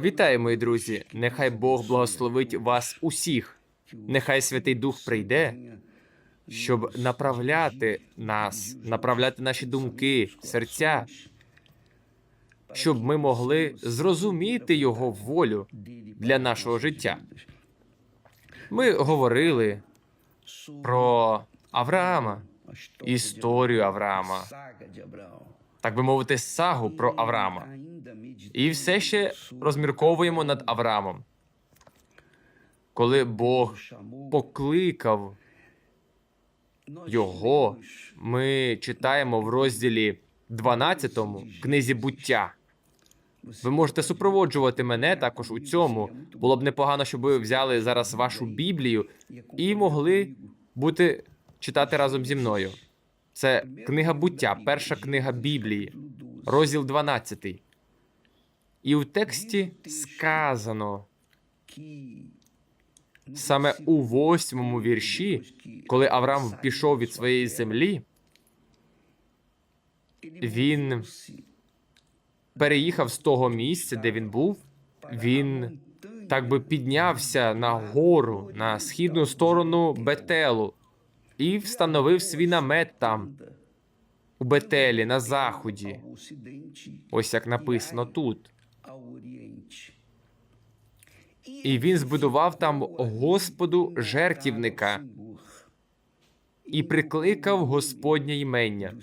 Вітаю, мої друзі! Нехай Бог благословить вас усіх. Нехай Святий Дух прийде, щоб направляти нас, направляти наші думки, серця, щоб ми могли зрозуміти Його волю для нашого життя. Ми говорили про Авраама, історію Авраама, так би мовити, сагу про Авраама. І все ще розмірковуємо над Авраамом. Коли Бог покликав його, ми читаємо в розділі 12 книзі буття. Ви можете супроводжувати мене також у цьому. Було б непогано, щоб ви взяли зараз вашу Біблію і могли бути читати разом зі мною. Це книга буття, перша книга Біблії, розділ 12. І в тексті сказано саме у восьмому вірші, коли Авраам пішов від своєї землі, він переїхав з того місця, де він був. Він так би піднявся на гору на східну сторону Бетелу і встановив свій намет там, у Бетелі, на заході. Ось як написано тут. І він збудував там Господу жертівника і прикликав Господнє імення.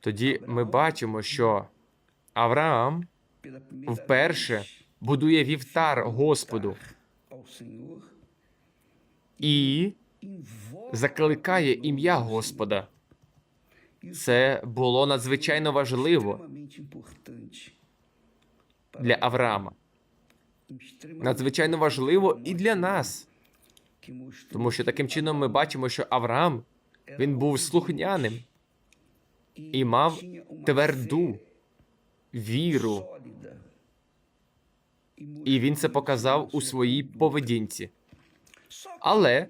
Тоді ми бачимо, що Авраам вперше будує вівтар Господу і закликає ім'я Господа. Це було надзвичайно важливо для Авраама. Надзвичайно важливо і для нас, тому що таким чином ми бачимо, що Авраам він був слухняним і мав тверду віру, і він це показав у своїй поведінці. Але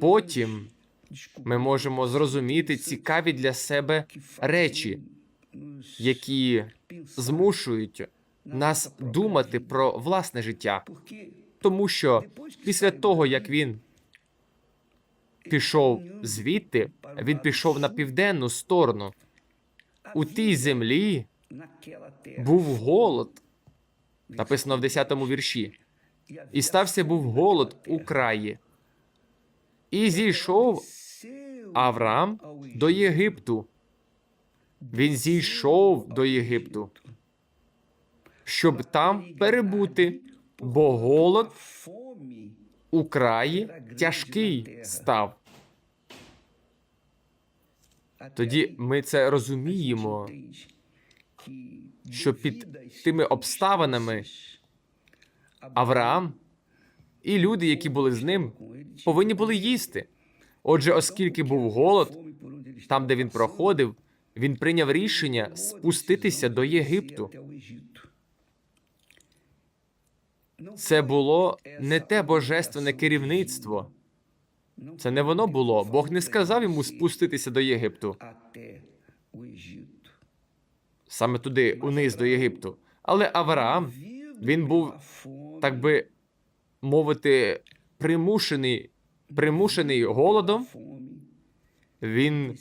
потім ми можемо зрозуміти цікаві для себе речі, які змушують нас думати про власне життя, тому що після того, як він пішов звідти, він пішов на південну сторону. У тій землі був голод, написано в 10-му вірші, і стався був голод у краї. І зійшов Авраам до Єгипту. Він зійшов до Єгипту, щоб там перебути, бо голод у краї тяжкий став. Тоді ми це розуміємо, що під тими обставинами Авраам і люди, які були з ним, повинні були їсти. Отже, оскільки був голод, там, де він проходив, він прийняв рішення спуститися до Єгипту. Це було не те божественне керівництво. Це не воно було. Бог не сказав йому спуститися до Єгипту, саме туди, униз до Єгипту. Але Авраам, він був, так би мовити, примушений, примушений голодом. Він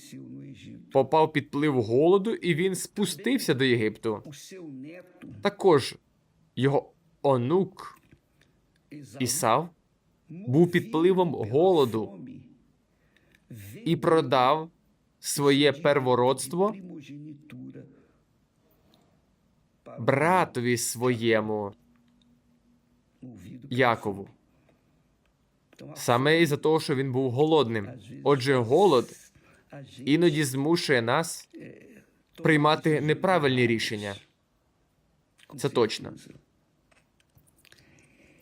попав під вплив голоду, і він спустився до Єгипту. Також його онук Ісав був під впливом голоду і продав своє первородство братові своєму Якову. Саме із-за того, що він був голодним. Отже, голод іноді змушує нас приймати неправильні рішення. Це точно.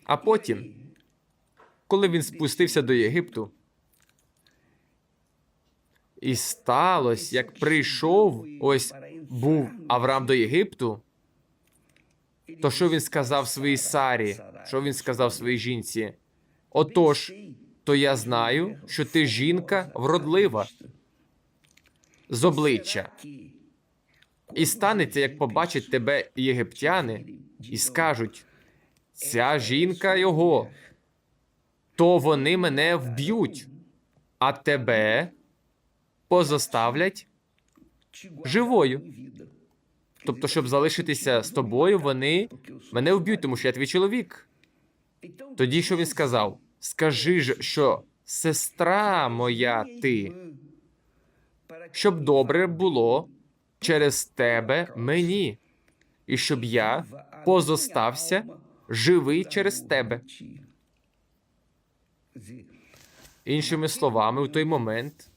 А потім, коли він спустився до Єгипту, і сталося, як прийшов, ось був Авраам до Єгипту, то що він сказав своїй Сарі? Що він сказав своїй жінці? Отож, то я знаю, що ти жінка вродлива з обличчя. І станеться, як побачать тебе єгиптяни, і скажуть: ця жінка його, то вони мене вб'ють, а тебе позоставлять живою. Тобто, щоб залишитися з тобою, вони мене вб'ють, тому що я твій чоловік. Тоді що він сказав? Скажи ж, що сестра моя ти, щоб добре було через тебе мені, і щоб я позостався живий через тебе. Іншими словами, у той момент,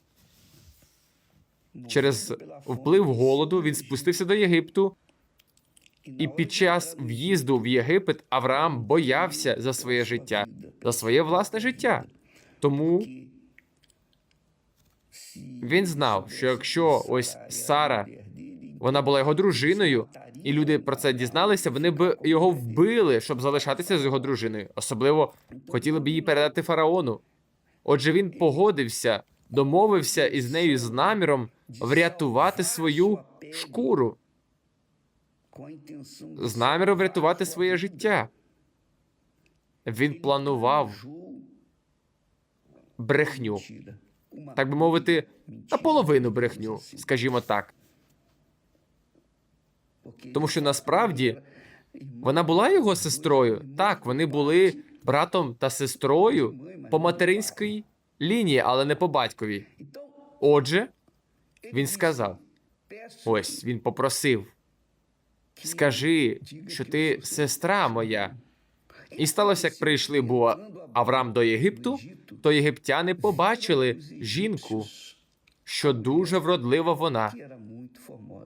через вплив голоду, він спустився до Єгипту, і під час в'їзду в Єгипет Авраам боявся за своє життя, за своє власне життя. Тому він знав, що якщо ось Сара, вона була його дружиною, і люди про це дізналися, вони б його вбили, щоб залишатися з його дружиною. Особливо хотіли б її передати фараону. Отже, він погодився, домовився із нею з наміром врятувати свою шкуру, з наміром врятувати своє життя. Він планував брехню, так би мовити, наполовину брехню, скажімо так. Тому що насправді вона була його сестрою. Так, вони були братом та сестрою по материнській лінії, але не по батьковій. Отже, він сказав: ось він попросив: скажи, що ти сестра моя. І сталося, як прийшли був Авраам до Єгипту, то єгиптяни побачили жінку, що дуже вродлива вона.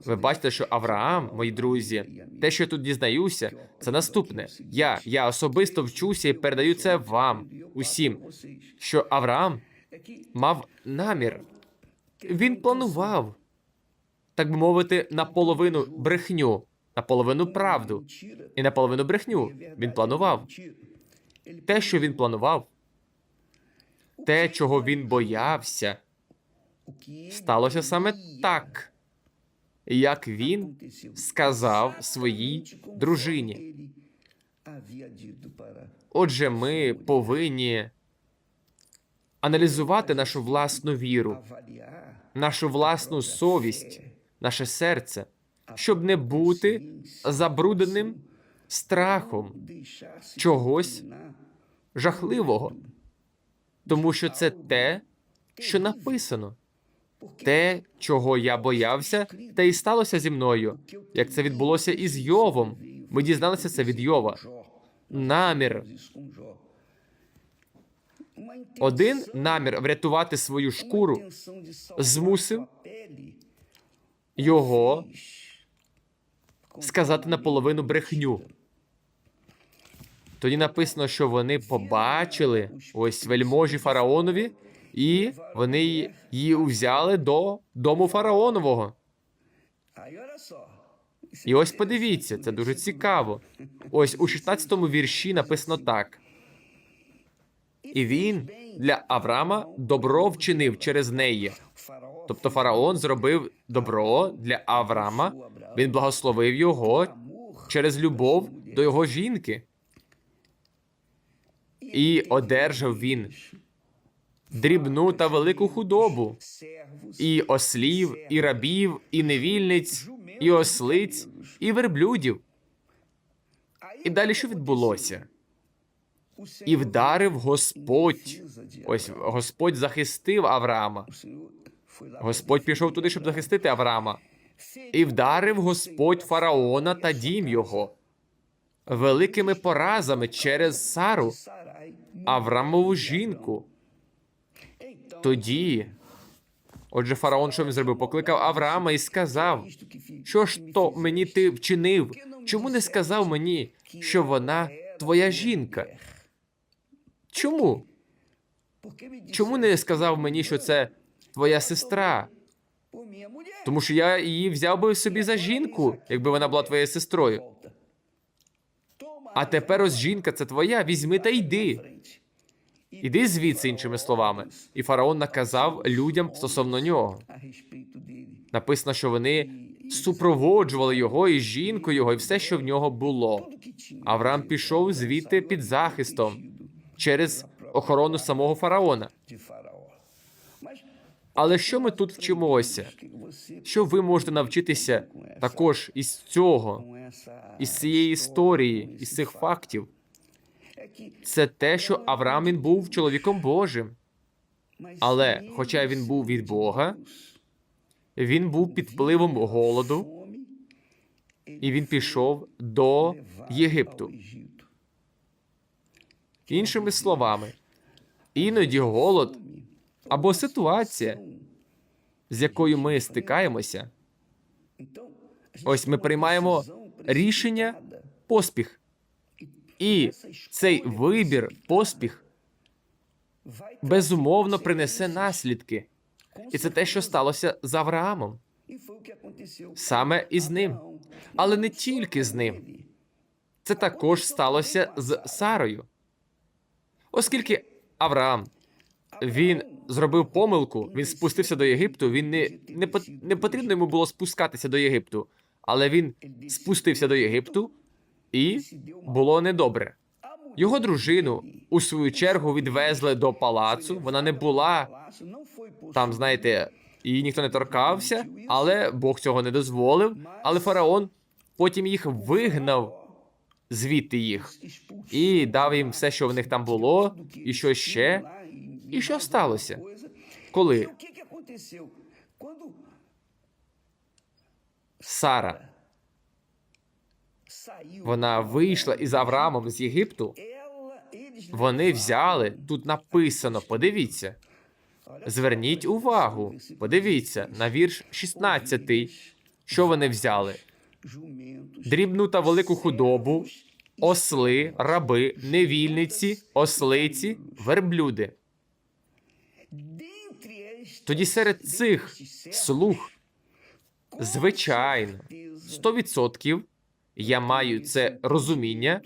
Ви бачите, що Авраам, мої друзі, те, що я тут дізнаюся, це наступне. Я, я особисто вчуся і передаю це вам, усім, що Авраам мав намір. Він планував, так би мовити, наполовину брехню, наполовину правду і наполовину брехню. Він планував. Те, що він планував, те, чого він боявся, сталося саме так, як він сказав своїй дружині. Отже, ми повинні аналізувати нашу власну віру, нашу власну совість, наше серце, щоб не бути забрудненим страхом чогось жахливого, тому що це те, що написано, те, чого я боявся, те і сталося зі мною, як це відбулося із Йовом. Ми дізналися це від Йова. Намір один намір врятувати свою шкуру змусив його сказати наполовину брехню. Тоді написано, що вони побачили ось вельможі фараонові, і вони її- взяли до дому фараонового. І ось подивіться, це дуже цікаво. Ось у 16-му вірші написано так. І він для Авраама добро вчинив через неї. Тобто фараон зробив добро для Авраама, він благословив його через любов до його жінки. І одержав він дрібну та велику худобу, і ослів, і рабів, і невільниць, і ослиць, і верблюдів. І далі що відбулося? І вдарив Господь. Ось Господь захистив Авраама. Господь пішов туди, щоб захистити Авраама. І вдарив Господь фараона та дім його великими поразами через Сару, Аврамову жінку. Тоді, отже, фараон, що він зробив? Покликав Авраама і сказав: Що ж то мені ти вчинив? Чому не сказав мені, що вона твоя жінка? Чому? Чому не сказав мені, що це твоя сестра? Тому що я її взяв би собі за жінку, якби вона була твоєю сестрою. А тепер ось жінка, це твоя, візьми та йди. Іди звідси, іншими словами. І фараон наказав людям стосовно нього. Написано, що вони супроводжували його і жінку його, і все, що в нього було. Авраам пішов звідти під захистом через охорону самого фараона. Але що ми тут вчимося? Що ви можете навчитися також із цього, із цієї історії, із цих фактів? Це те, що Авраам він був чоловіком Божим. Але, хоча він був від Бога, він був під впливом голоду, і він пішов до Єгипту. Іншими словами, іноді голод або ситуація, з якою ми стикаємося, ось ми приймаємо рішення поспіх. І цей вибір, поспіх, безумовно принесе наслідки. І це те, що сталося з Авраамом, саме із ним, але не тільки з ним. Це також сталося з Сарою. Оскільки Авраам він зробив помилку, він спустився до Єгипту. Він не, не, не потрібно йому було спускатися до Єгипту, але він спустився до Єгипту, і було недобре. Його дружину у свою чергу відвезли до палацу. Вона не була там, знаєте, її ніхто не торкався, але Бог цього не дозволив. Але фараон потім їх вигнав звідти їх і дав їм все, що в них там було, і що ще. І що сталося? Коли Сара вона вийшла із Авраамом з Єгипту, вони взяли тут написано. Подивіться, зверніть увагу. Подивіться на вірш 16. Що вони взяли? Дрібну та велику худобу, осли, раби, невільниці, ослиці, верблюди. Тоді серед цих слуг, звичайно, 100% я маю це розуміння.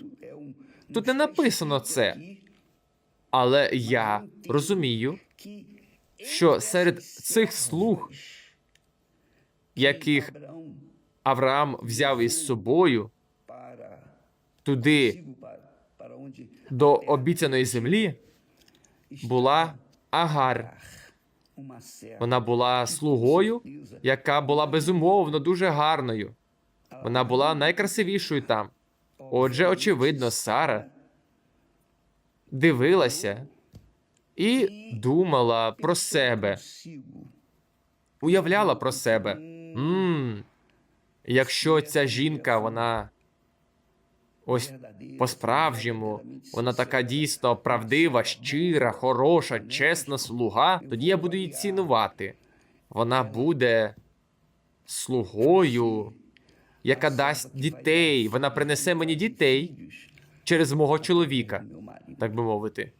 Тут не написано це, але я розумію, що серед цих слуг, яких Авраам взяв із собою туди до обіцяної землі, була Агар. Вона була слугою, яка була безумовно дуже гарною. Вона була найкрасивішою там. Отже, очевидно, Сара дивилася і думала про себе, уявляла про себе. Мм, якщо ця жінка, вона ось по-справжньому, вона така дійсно правдива, щира, хороша, чесна слуга, тоді я буду її цінувати. Вона буде слугою, яка дасть дітей. Вона принесе мені дітей через мого чоловіка, так би мовити.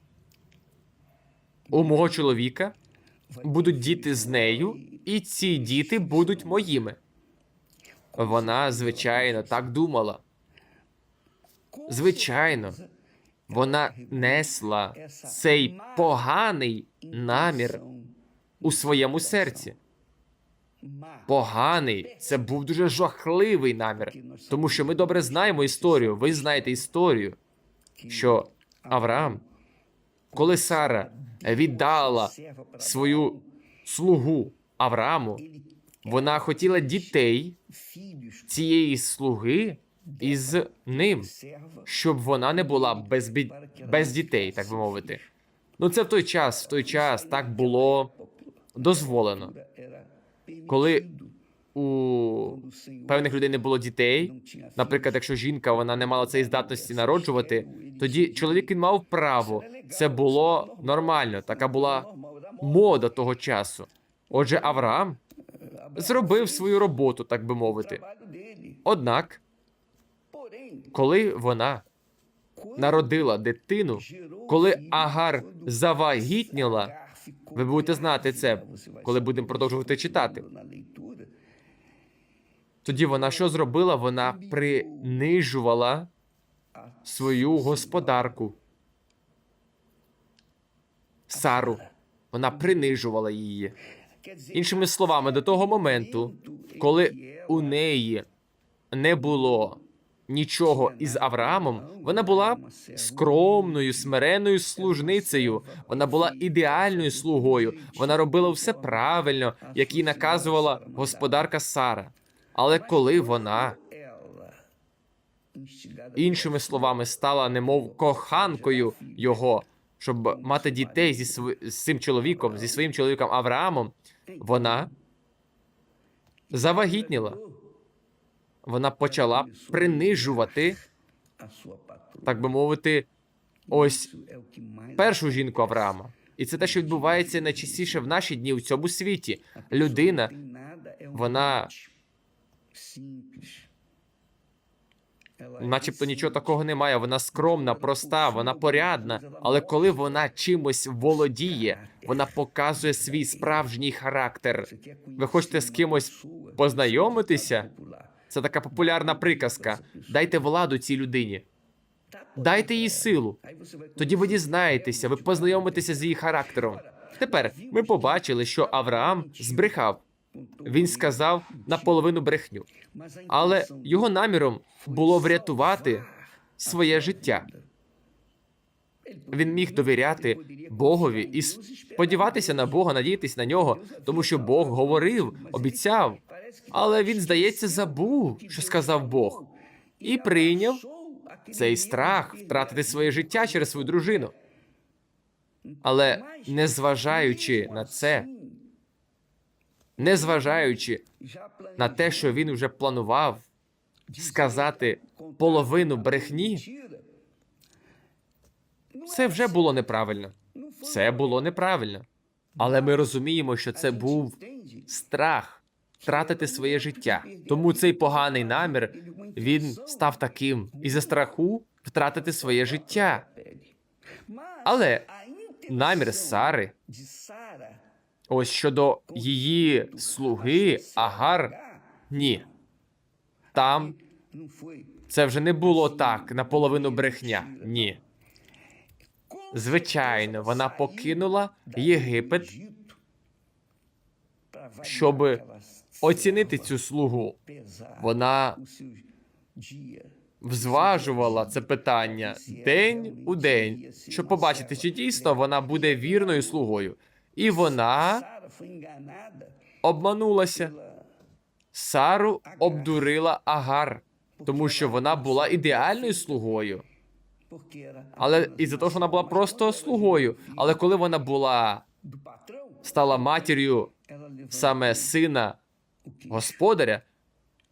У мого чоловіка будуть діти з нею, і ці діти будуть моїми. Вона, звичайно, так думала. Звичайно, вона несла цей поганий намір у своєму серці. Поганий це був дуже жахливий намір, тому що ми добре знаємо історію. Ви знаєте історію, що Авраам, коли Сара віддала свою слугу Аврааму, вона хотіла дітей цієї слуги із ним, щоб вона не була без, бі... без дітей, так би мовити. Ну це в той час, в той час так було дозволено. Коли у певних людей не було дітей, наприклад, якщо жінка вона не мала цієї здатності народжувати, тоді чоловік він мав право. Це було нормально. Така була мода того часу. Отже, Авраам зробив свою роботу, так би мовити. Однак, коли вона народила дитину, коли Агар завагітніла, ви будете знати це, коли будемо продовжувати читати. Тоді вона що зробила? Вона принижувала свою господарку. Сару. Вона принижувала її. Іншими словами, до того моменту, коли у неї не було нічого із Авраамом, вона була скромною, смиренною служницею. Вона була ідеальною слугою. Вона робила все правильно, як їй наказувала господарка Сара. Але коли вона, іншими словами, стала немов коханкою його, щоб мати дітей зі св... з цим чоловіком, зі своїм чоловіком Авраамом, вона завагітніла. Вона почала принижувати, так би мовити, ось першу жінку Авраама. І це те, що відбувається найчастіше в наші дні у цьому світі. Людина, вона начебто нічого такого немає. Вона скромна, проста, вона порядна. Але коли вона чимось володіє, вона показує свій справжній характер. Ви хочете з кимось познайомитися? Це така популярна приказка. Дайте владу цій людині, дайте їй силу. Тоді ви дізнаєтеся, ви познайомитеся з її характером. Тепер ми побачили, що Авраам збрехав. Він сказав наполовину брехню, але його наміром було врятувати своє життя. Він міг довіряти Богові і сподіватися на Бога, надіятися на нього, тому що Бог говорив, обіцяв. Але він, здається, забув, що сказав Бог, і прийняв цей страх втратити своє життя через свою дружину. Але незважаючи на це, незважаючи на те, що він вже планував сказати половину брехні, це вже було неправильно. Це було неправильно. Але ми розуміємо, що це був страх втратити своє життя. Тому цей поганий намір він став таким із-за страху втратити своє життя. Але намір Сари, ось щодо її слуги Агар, ні. Там це вже не було так наполовину брехня. Ні. Звичайно, вона покинула Єгипет, щоб оцінити цю слугу. Вона взважувала це питання день у день, щоб побачити, чи дійсно вона буде вірною слугою. І вона обманулася. Сару обдурила Агар, тому що вона була ідеальною слугою. Але із-за того, що вона була просто слугою. Але коли вона була стала матір'ю саме сина господаря,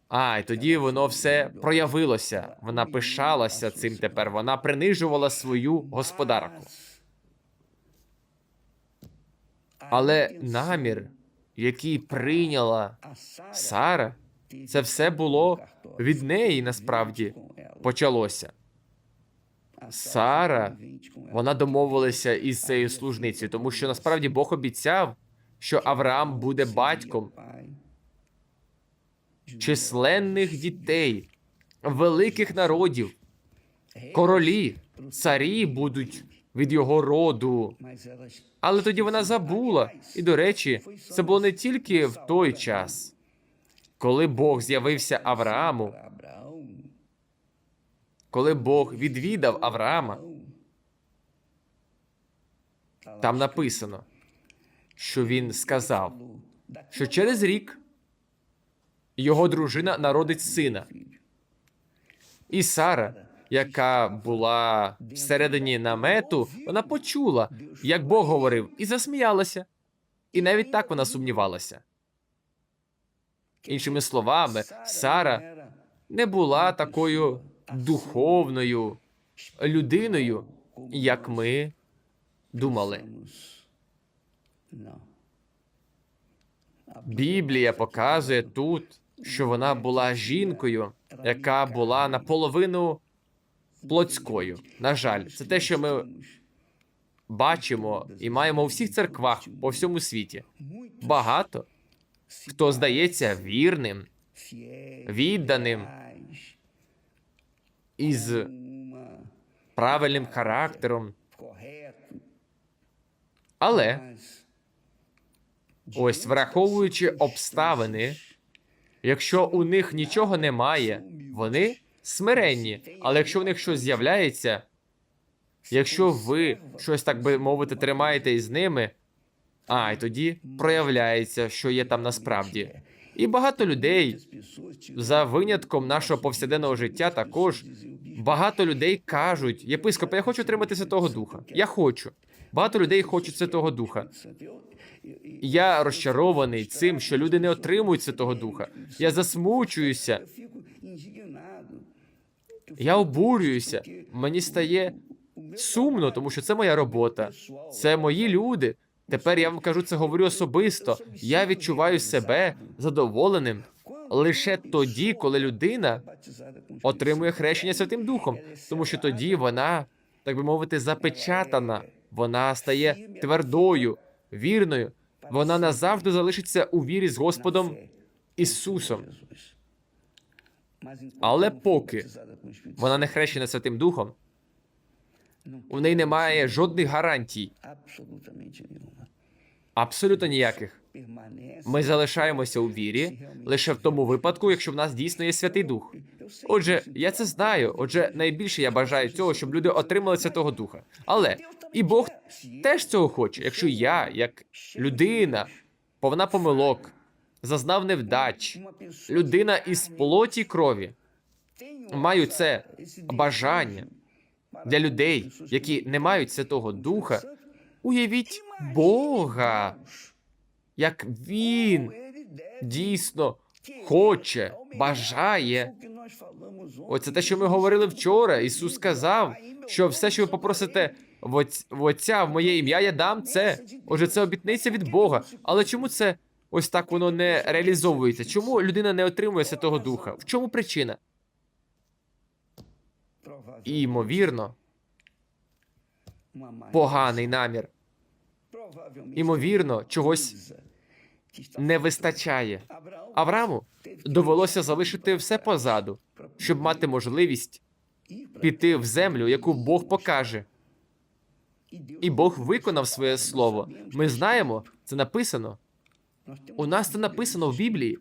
а і тоді воно все проявилося. Вона пишалася цим тепер. Вона принижувала свою господарку. Але намір, який прийняла Сара, це все було від неї насправді почалося. Сара, вона домовилася із цією служницею, тому що насправді Бог обіцяв, що Авраам буде батьком численних дітей, великих народів, королі, царі будуть від його роду. Але тоді вона забула. І, до речі, це було не тільки в той час, коли Бог з'явився Аврааму, коли Бог відвідав Авраама. Там написано, що він сказав, що через рік його дружина народить сина. І Сара, яка була всередині намету, вона почула, як Бог говорив, і засміялася. І навіть так вона сумнівалася. Іншими словами, Сара не була такою духовною людиною, як ми думали. Біблія показує тут, що вона була жінкою, яка була наполовину плотською. На жаль, це те, що ми бачимо і маємо у всіх церквах по всьому світі. Багато хто здається вірним, відданим із правильним характером, Але ось враховуючи обставини, якщо у них нічого немає, вони смиренні. Але якщо у них щось з'являється, якщо ви щось так би мовити тримаєте із ними, а й тоді проявляється, що є там насправді. І багато людей, за винятком нашого повсякденного життя, також багато людей кажуть: єпископе, я хочу отримати Святого Духа. Я хочу. Багато людей хочуть Святого Духа. Я розчарований цим, що люди не отримують Святого Духа. Я засмучуюся, я обурююся. Мені стає сумно, тому що це моя робота, це мої люди. Тепер я вам кажу це говорю особисто. Я відчуваю себе задоволеним лише тоді, коли людина отримує хрещення Святим Духом, тому що тоді вона, так би мовити, запечатана, вона стає твердою, вірною. Вона назавжди залишиться у вірі з Господом Ісусом. Але поки Вона не хрещена Святим Духом, у неї немає жодних гарантій, абсолютно ніяких. Ми залишаємося у вірі лише в тому випадку, якщо в нас дійсно є Святий Дух. Отже, я це знаю. Отже, найбільше я бажаю цього, щоб люди отримали Святого Духа. Але і Бог теж цього хоче. Якщо я, як людина, повна помилок, зазнав невдач, людина із плоті крові, маю це бажання для людей, які не мають Святого Духа, уявіть Бога, як Він дійсно хоче, бажає. Оце те, що ми говорили вчора. Ісус сказав, що все, що ви попросите в в Отця в моє ім'я, я дам це. Отже, це обітниця від Бога. Але чому це ось так воно не реалізовується? Чому людина не отримує Святого Духа? В чому причина? І, ймовірно, поганий намір. Імовірно, чогось не вистачає. Аврааму довелося залишити все позаду, щоб мати можливість піти в землю, яку Бог покаже. І Бог виконав своє слово. Ми знаємо, це написано. У нас це написано в Біблії.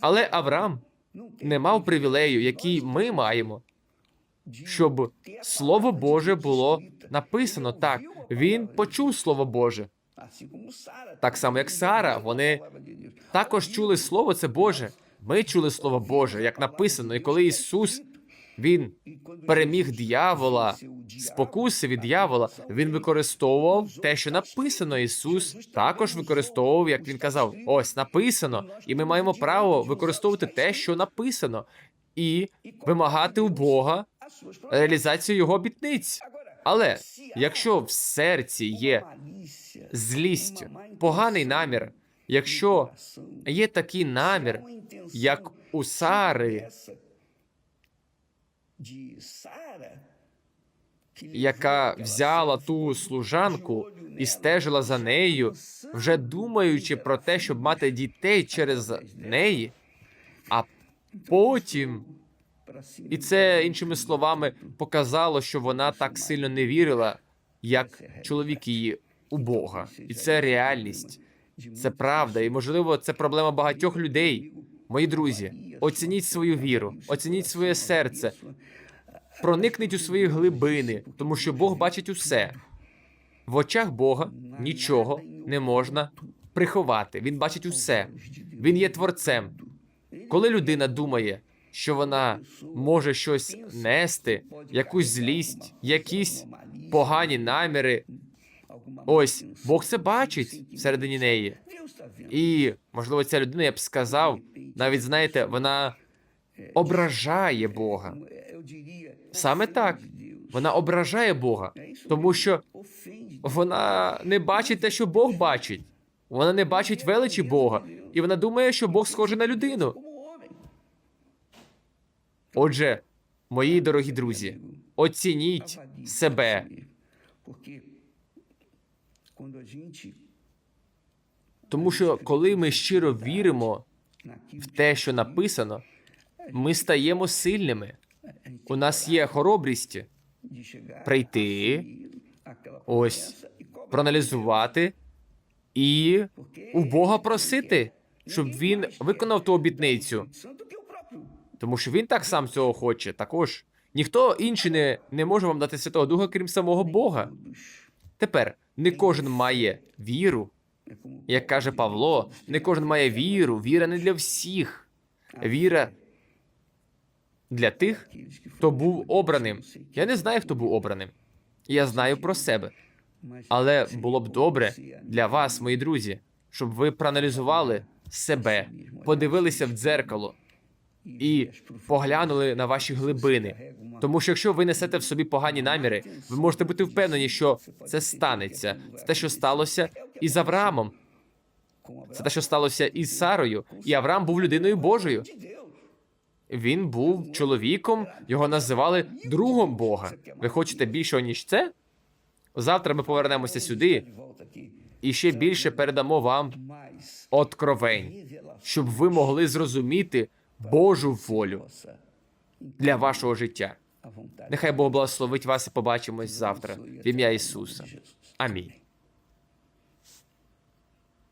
Але Авраам не мав привілею, який ми маємо, щоб Слово Боже було написано так. Він почув Слово Боже. Так само, як Сара, вони також чули Слово це Боже. Ми чули Слово Боже, як написано. І коли Ісус він переміг диявола, спокуси від диявола, він використовував те, що написано. Ісус також використовував, як він казав, ось написано, і ми маємо право використовувати те, що написано, і вимагати у Бога реалізацію його обітниць. Але якщо в серці є злість, поганий намір, якщо є такий намір, як у Сари, яка взяла ту служанку і стежила за нею, вже думаючи про те, щоб мати дітей через неї, а потім, і це іншими словами показало, що вона так сильно не вірила, як чоловік її у Бога, і це реальність, це правда, і можливо, це проблема багатьох людей. Мої друзі, оцініть свою віру, оцініть своє серце, проникніть у свої глибини, тому що Бог бачить усе. В очах Бога нічого не можна приховати. Він бачить усе. Він є творцем. Коли людина думає, що вона може щось нести, якусь злість, якісь погані наміри, ось Бог це бачить всередині неї. І можливо, ця людина, я б сказав, навіть знаєте, вона ображає Бога. Саме так. Вона ображає Бога, тому що вона не бачить те, що Бог бачить. Вона не бачить величі Бога, і вона думає, що Бог схожий на людину. Отже, мої дорогі друзі, оцініть себе. Тому що коли ми щиро віримо в те, що написано, ми стаємо сильними. У нас є хоробрість прийти ось проаналізувати і у Бога просити, щоб він виконав ту обітницю, тому що він так сам цього хоче. Також ніхто інший не, не може вам дати Святого Духа, крім самого Бога. Тепер не кожен має віру, як каже Павло, не кожен має віру. Віра не для всіх. Віра для тих, хто був обраним. Я не знаю, хто був обраним. Я знаю про себе. Але було б добре для вас, мої друзі, щоб ви проаналізували себе, подивилися в дзеркало і поглянули на ваші глибини. Тому що якщо ви несете в собі погані наміри, ви можете бути впевнені, що це станеться. Це те, що сталося із Авраамом. Це те, що сталося із Сарою. І Авраам був людиною Божою. Він був чоловіком, його називали другом Бога. Ви хочете більшого, ніж це? Завтра ми повернемося сюди і ще більше передамо вам откровень, щоб ви могли зрозуміти Божу волю для вашого життя. Нехай Бог благословить вас і побачимось завтра. В ім'я Ісуса. Амінь.